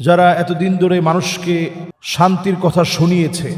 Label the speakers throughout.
Speaker 1: যারা এতদিন ধরে মানুষকে শান্তির কথা শুনিয়েছে,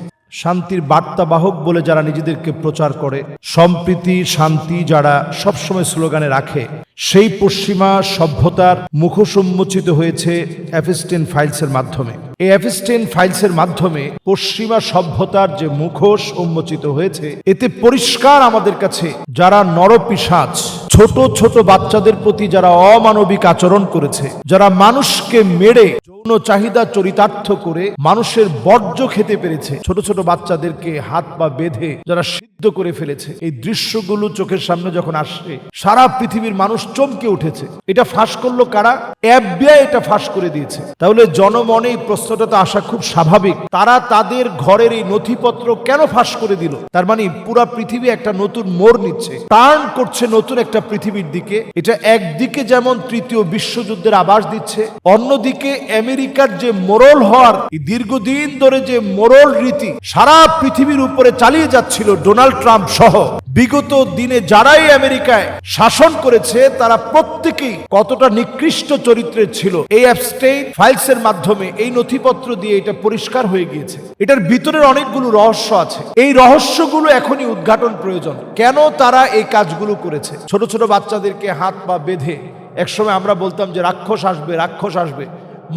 Speaker 1: শান্তির বার্তা বাহক বলে যারা নিজেদেরকে প্রচার করে, সম্প্রীতি, শান্তি যারা সবসময় স্লোগানে রাখে, সেই পশ্চিমা সভ্যতার মুখোশ উন্মোচিত হয়েছে অ্যাফিস্টেন ফাইলসের মাধ্যমে। এই অ্যাফিস্টেন ফাইলসের মাধ্যমে পশ্চিমা সভ্যতার যে মুখোশ উন্মোচিত হয়েছে, এতে পরিষ্কার আমাদের কাছে যারা নরপিসাজ ছোট ছোট বাচ্চাদের প্রতি যারা অমানবিক আচরণ করেছে, যারা মানুষকে মেরে যৌন চাহিদা, চরিতার্থ করে মানুষের বর্জ্য খেতে পেরেছে। ছোট ছোট বাচ্চাদেরকে হাত পা বেঁধে যারা সিদ্ধ করে ফেলেছে, এই দৃশ্যগুলো চোখের সামনে যখন আসে, সারা পৃথিবীর মানুষ চমকে উঠেছে। এটা ফাঁস করল কারা? এফবিআই এটা ফাঁস করে দিয়েছে। তাহলে জনমনে এই প্রশ্নটা তো আসা খুব স্বাভাবিক। তারা তাদের ঘরের এই নথিপত্র কেন ফাঁস করে দিল? তার মানে পুরা পৃথিবী একটা নতুন মোড় নিচ্ছে। টার্ন করছে নতুন একটা পৃথিবীর দিকে। এটা একদিকে যেমন তৃতীয় বিশ্বযুদ্ধের আবাস দিচ্ছে, অন্যদিকে আমেরিকার যে মোরল হওয়ার দীর্ঘদিন ধরে যে মোরল রীতি সারা পৃথিবীর উপরে চালিয়ে যাচ্ছিল ডোনাল্ড ট্রাম্প সহ। বিগত দিনে যারাই আমেরিকায় শাসন করেছে, তারা প্রত্যেকেই কতটা নিকৃষ্ট চরিত্রের ছিল। এই অ্যাবস্টেইন ফাইলস এর মাধ্যমে এই নথিপত্র দিয়ে এটা পরিষ্কার হয়ে গিয়েছে। এটার ভিতরের অনেকগুলো রহস্য আছে। এই রহস্যগুলো এখনই উদ্ঘাটন প্রয়োজন। কেন তারা এই কাজগুলো করেছে? ছোট ছোট বাচ্চাদেরকে হাত পা বেঁধে একসময় আমরা বলতাম যে রাক্ষস আসবে রাক্ষস আসবে।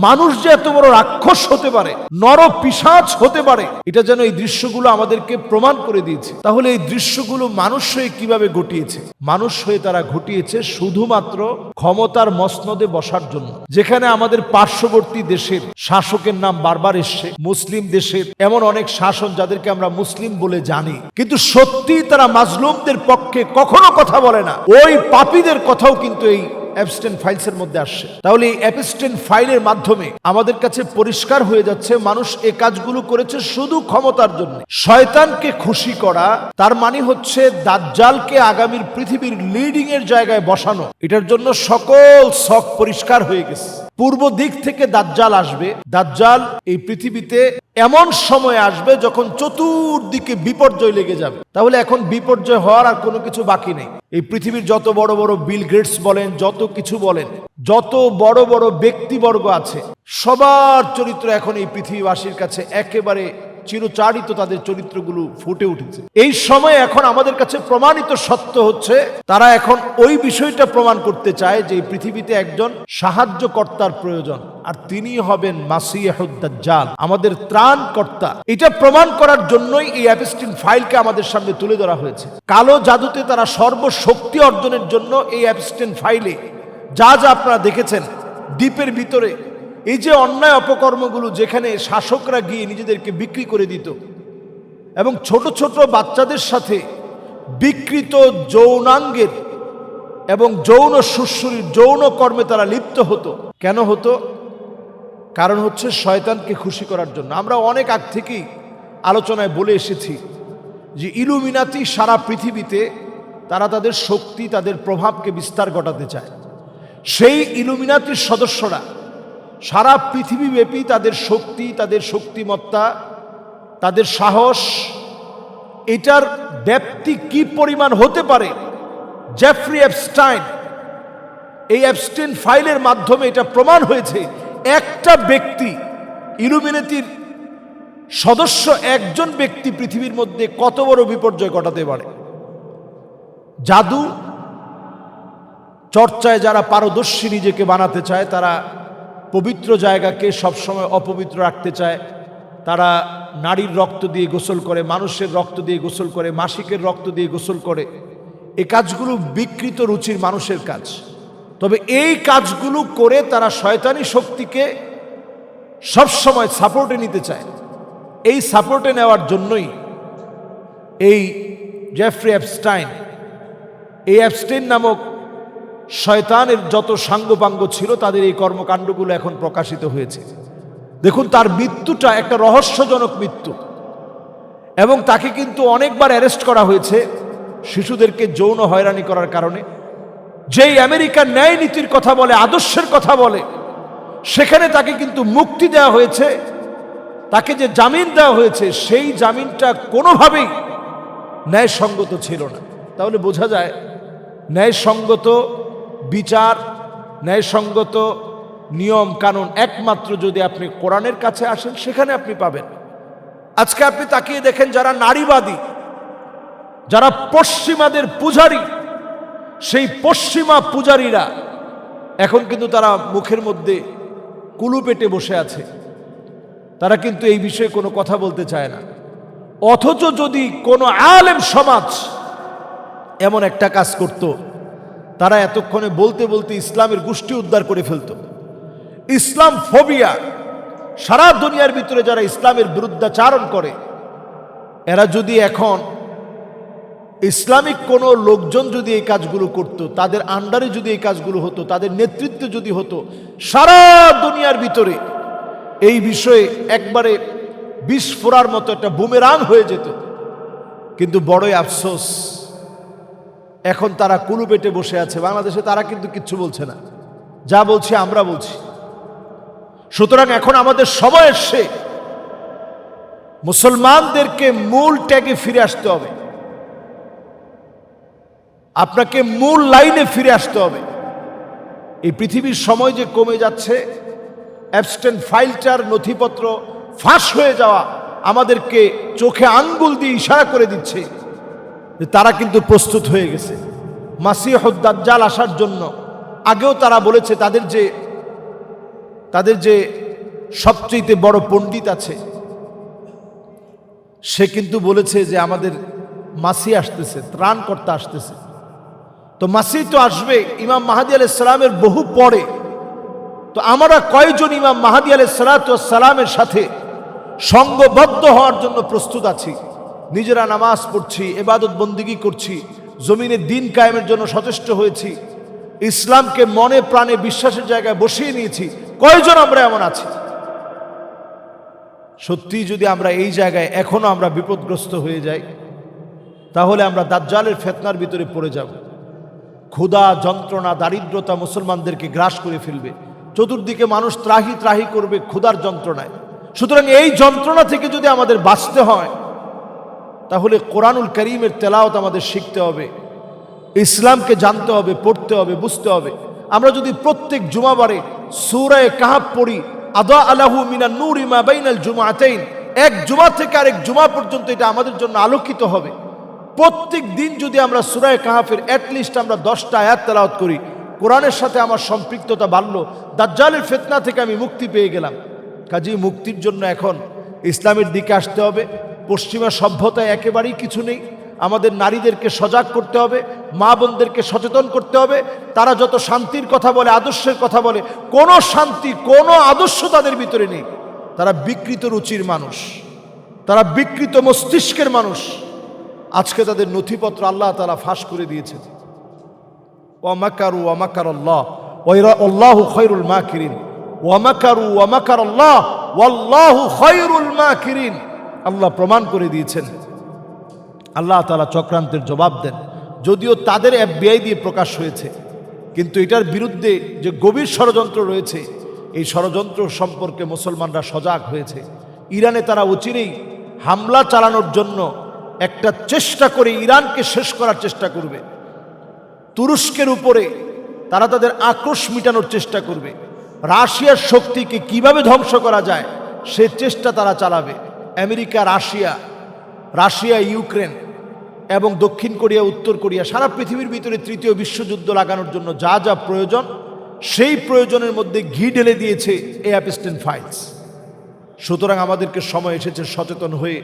Speaker 1: মানুষ যে এত বড় রাক্ষস হতে পারে নর পিসাচ হতে পারে, এটা যেন এই দৃশ্যগুলো আমাদেরকে প্রমাণ করে দিয়েছে। তাহলে এই দৃশ্যগুলো মানুষ হয়ে কীভাবে ঘটিয়েছে? মানুষ হয়ে তারা ঘটিয়েছে শুধুমাত্র ক্ষমতার মসনদে বসার জন্য। যেখানে আমাদের পার্শ্ববর্তী দেশের শাসকের নাম বারবার এসছে, মুসলিম দেশের এমন অনেক শাসন যাদেরকে আমরা মুসলিম বলে জানি। কিন্তু সত্যি তারা মাজলুমদের পক্ষে কখনো কথা বলে না। ওই পাপীদের কথাও কিন্তু এই অ্যাবস্টেন ফাইলসের মধ্যে আসছে। তাহলে এই অ্যাবস্টেন ফাইলের মাধ্যমে আমাদের কাছে পরিষ্কার হয়ে যাচ্ছে, মানুষ এ কাজগুলো করেছে শুধু ক্ষমতার জন্য। শয়তানকে খুশি করা, তার মানে হচ্ছে দাজ্জালকে আগামীর পৃথিবীর লিডিং এর জায়গায় বসানো। এটার জন্য সকল শখ পরিষ্কার হয়ে গেছে। পূর্ব দিক থেকে দাজ্জাল আসবে। দাজ্জাল এই পৃথিবীতে এমন সময় আসবে যখন চতুর্দিকে বিপর্যয় লেগে যাবে। তাহলে এখন বিপর্যয় হওয়ার আর কোনো কিছু বাকি নেই। এই পৃথিবীর যত বড় বড় বিল গেটস বলেন, যত কিছু বলেন, যত বড় বড় ব্যক্তিবর্গ আছে, সবার চরিত্র এখন এই পৃথিবীবাসীর কাছে একেবারে চিরচারিত তাদের চরিত্রগুলো ফুটে উঠেছে। এই সময় এখন আমাদের কাছে প্রমাণিত সত্য হচ্ছে, তারা এখন ওই বিষয়টা প্রমাণ করতে চায় যে পৃথিবীতে একজন সাহায্যকর্তার প্রয়োজন, আর তিনি হবেন মাসিয়াহুদ্দাজ্জাল আমাদের ত্রাণকর্তা। এটা প্রমাণ করার জন্যই এই অ্যাপস্টিন ফাইলকে আমাদের সামনে তুলে ধরা হয়েছে। কালো জাদুতে তারা সর্বশক্তি অর্জনের জন্য এই অ্যাপস্টিন ফাইলে যা যা আপনারা দেখেছেন, দ্বীপের ভিতরে এই যে অন্যায় অপকর্মগুলো যেখানে শাসকরা গিয়ে নিজেদেরকে বিক্রি করে দিত এবং ছোট ছোট বাচ্চাদের সাথে বিকৃত যৌনাঙ্গের এবং যৌন সুশ্রুরির যৌন কর্মে তারা লিপ্ত হতো, কেন হতো? কারণ হচ্ছে শয়তানকে খুশি করার জন্য। আমরা অনেক আগ থেকেই আলোচনায় বলে এসেছি যে ইলুমিনাতি সারা পৃথিবীতে তারা তাদের শক্তি, তাদের প্রভাবকে বিস্তার ঘটাতে চায়। সেই ইলুমিনাতির সদস্যরা সারা পৃথিবীব্যাপী তাদের শক্তি, তাদের শক্তিমত্তা, তাদের সাহস, এটার ব্যাপ্তি কি পরিমাণ হতে পারে? জেফ্রি অ্যাপস্টাইন এই অ্যাবস্টেন ফাইলের মাধ্যমে এটা প্রমাণ হয়েছে, একটা ব্যক্তি, ইলুমিনেতির সদস্য একজন ব্যক্তি পৃথিবীর মধ্যে কত বড় বিপর্যয় ঘটাতে পারে? জাদু, চর্চায় যারা পারদর্শী নিজেকে বানাতে চায়, তারা পবিত্র জায়গাকে সবসময় অপবিত্র রাখতে চায়। তারা নারীর রক্ত দিয়ে গোসল করে, মানুষের রক্ত দিয়ে গোসল করে, মাসিকের রক্ত দিয়ে গোসল করে। এ কাজগুলো বিকৃত রুচির মানুষের কাজ। তবে এই কাজগুলো করে তারা শয়তানি শক্তিকে সবসময় সাপোর্টে নিতে চায়। এই সাপোর্টে নেওয়ার জন্যই এই জেফ্রি অ্যাপস্টাইন, এই অ্যাপস্টেন নামক শয়তানের যত সাঙ্গপাঙ্গ ছিল, তাদের এই কর্মকাণ্ডগুলো এখন প্রকাশিত হয়েছে। দেখুন, তার মৃত্যুটা একটা রহস্যজনক মৃত্যু। এবং তাকে কিন্তু অনেকবার অ্যারেস্ট করা হয়েছে শিশুদেরকে যৌন হয়রানি করার কারণে। যেই আমেরিকার ন্যায় নীতির কথা বলে, আদর্শের কথা বলে, সেখানে তাকে কিন্তু মুক্তি দেওয়া হয়েছে। তাকে যে জামিন দেওয়া হয়েছে, সেই জামিনটা কোনোভাবেই ন্যায়সঙ্গত ছিল না। তাহলে বোঝা যায়, ন্যায়সঙ্গত বিচার, ন্যায়সঙ্গত নিয়ম, কানুন একমাত্র যদি আপনি কোরআনের কাছে আসেন, সেখানে আপনি পাবেন। আজকে আপনি তাকিয়ে দেখেন যারা নারীবাদী, যারা পশ্চিমাদের পূজারী, সেই পশ্চিমা পূজারীরা এখন কিন্তু তারা মুখের মধ্যে কুলু পেটে বসে আছে। তারা কিন্তু এই বিষয়ে কোনো কথা বলতে চায় না। অথচ যদি কোনো আলেম সমাজ এমন একটা কাজ করত তারা এতক্ষণে বলতে বলতে ইসলামের গোষ্ঠী উদ্ধার করে ফেলত। ইসলাম ফোবিয়া, সারা দুনিয়ার ভিতরে যারা ইসলামের বিরুদ্ধাচারণ করে, এরা যদি এখন ইসলামিক কোনো লোকজন যদি এই কাজগুলো করত, তাদের আন্ডারে যদি এই কাজগুলো হতো, তাদের নেতৃত্বে যদি হতো, সারা দুনিয়ার ভিতরে এই বিষয়ে একবারে বিস্ফোরার মতো একটা বুমেরাং হয়ে যেত। কিন্তু বড়ই আফসোস এখন তারা কুলু পেটে বসে আছে, বাংলাদেশে তারা কিন্তু কিচ্ছু বলছে না। যা বলছি আমরা বলছি। সুতরাং এখন আমাদের সময় এসছে। মুসলমানদেরকে মূল ট্যাগে ফিরে আসতে হবে। আপনাকে মূল লাইনে ফিরে আসতে হবে। এই পৃথিবীর সময় যে কমে যাচ্ছে, অ্যাবস্টেন্ট ফাইলটার নথিপত্র ফাঁস হয়ে যাওয়া আমাদেরকে চোখে আঙ্গুল দিয়ে ইশারা করে দিচ্ছে। তারা কিন্তু প্রস্তুত হয়ে গেছে। মাসিহদ্দাজ্জাল আসার জন্য আগেও তারা বলেছে তাদের যে তাদের যে সবচেয়ে বড় পণ্ডিত আছে, সে কিন্তু বলেছে যে আমাদের মাসি আসতেছে, ত্রাণকর্তা আসতেছে। তো মাসি তো আসবে, ইমাম মাহাদি সালামের বহু পরে। তো আমরা কয়জন ইমাম মাহাদি আলাহ সালামের সাথে সঙ্গবদ্ধ হওয়ার জন্য প্রস্তুত আছি? নিজেরা নামাজ পড়ছি এবাদত বন্দিগি করছি, জমিনে দিন কায়েমের জন্য সচেষ্ট হয়েছি, ইসলামকে মনে প্রাণে বিশ্বাসের জায়গায় বসিয়ে নিয়েছি। কয়জন আমরা এমন আছি? সত্যি যদি আমরা এই জায়গায় এখনও আমরা বিপদগ্রস্ত হয়ে যাই, তাহলে আমরা দাজ্জালের ফেতনার ভিতরে পড়ে যাব। ক্ষুধা, যন্ত্রণা, দারিদ্রতা মুসলমানদেরকে গ্রাস করে ফেলবে। চতুর্দিকে মানুষ ত্রাহি ত্রাহি করবে ক্ষুধার যন্ত্রণায়। সুতরাং এই যন্ত্রণা থেকে যদি আমাদের বাঁচতে হয় তাহলে কোরআনুল করিমের তেলাওত আমাদের শিখতে হবে, ইসলামকে জানতে হবে, পড়তে হবে, বুঝতে হবে। আমরা যদি প্রত্যেক জুমাবারে সুরায় কাহাব পড়ি, আদা আলাহু মিনা নূর ইমা বাইনাল জুমাতেইন এক জুমা থেকে আরেক জুমা পর্যন্ত এটা আমাদের জন্য আলোকিত হবে। প্রত্যেক দিন যদি আমরা সুরায় কাহাফের অ্যাটলিস্ট আমরা দশটা আয়াত তেলাওয়াত করি, কোরআনের সাথে আমার সম্পৃক্ততা বাড়ল, দাজ্জালের ফেতনা থেকে আমি মুক্তি পেয়ে গেলাম। কাজী মুক্তির জন্য এখন ইসলামের দিকে আসতে হবে পশ্চিমা সভ্যতায় একেবারেই কিছু নেই। আমাদের নারীদেরকে সজাগ করতে হবে, মা বোনদেরকে সচেতন করতে হবে। তারা যত শান্তির কথা বলে, আদর্শের কথা বলে, কোনো শান্তি, কোনো আদর্শ তাদের ভিতরে নেই। তারা বিকৃত রুচির মানুষ। তারা বিকৃত মস্তিষ্কের মানুষ। আজকে তাদের নথিপত্র আল্লাহ তারা ফাঁস করে দিয়েছে। ওয়ামাকারু ওয়ামাকার আল্লাহ আল্লাহ খৈরুল মা কিরিন ওয়ামাকারু ওয়ামাকার আল্লাহ ওয়াল্লাহু খৈরুল মা কিরিন আল্লাহ প্রমাণ করে দিয়েছেন। আল্লাহ তালা চক্রান্তের জবাব দেন। যদিও তাদের এফবিআই দিয়ে প্রকাশ হয়েছে, কিন্তু এটার বিরুদ্ধে যে গভীর ষড়যন্ত্র রয়েছে, এই ষড়যন্ত্র সম্পর্কে মুসলমানরা সজাগ হয়েছে। ইরানে তারা অচিরেই হামলা চালানোর জন্য একটা চেষ্টা করে ইরানকে শেষ করার চেষ্টা করবে। তুরস্কের উপরে তারা তাদের আক্রোশ মিটানোর চেষ্টা করবে। রাশিয়ার শক্তিকে কীভাবে ধ্বংস করা যায়, সে চেষ্টা তারা চালাবে। আমেরিকা, রাশিয়া রাশিয়া, ইউক্রেন এবং দক্ষিণ কোরিয়া, উত্তর কোরিয়া, সারা পৃথিবীর ভিতরে তৃতীয় বিশ্বযুদ্ধ লাগানোর জন্য যা যা প্রয়োজন, সেই প্রয়োজনের মধ্যে ঘি ঢেলে দিয়েছে এ অ্যাপিস্টেন ফাইলস সুতরাং আমাদেরকে সময় এসেছে সচেতন হয়ে,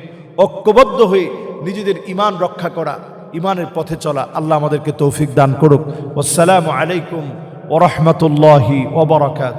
Speaker 1: ঐক্যবদ্ধ হয়ে নিজেদের ইমান রক্ষা করা, ইমানের পথে চলা। আল্লাহ আমাদেরকে তৌফিক দান করুক। আসসালামু আলাইকুম ওরহমতুল্লাহি ওবরাকাত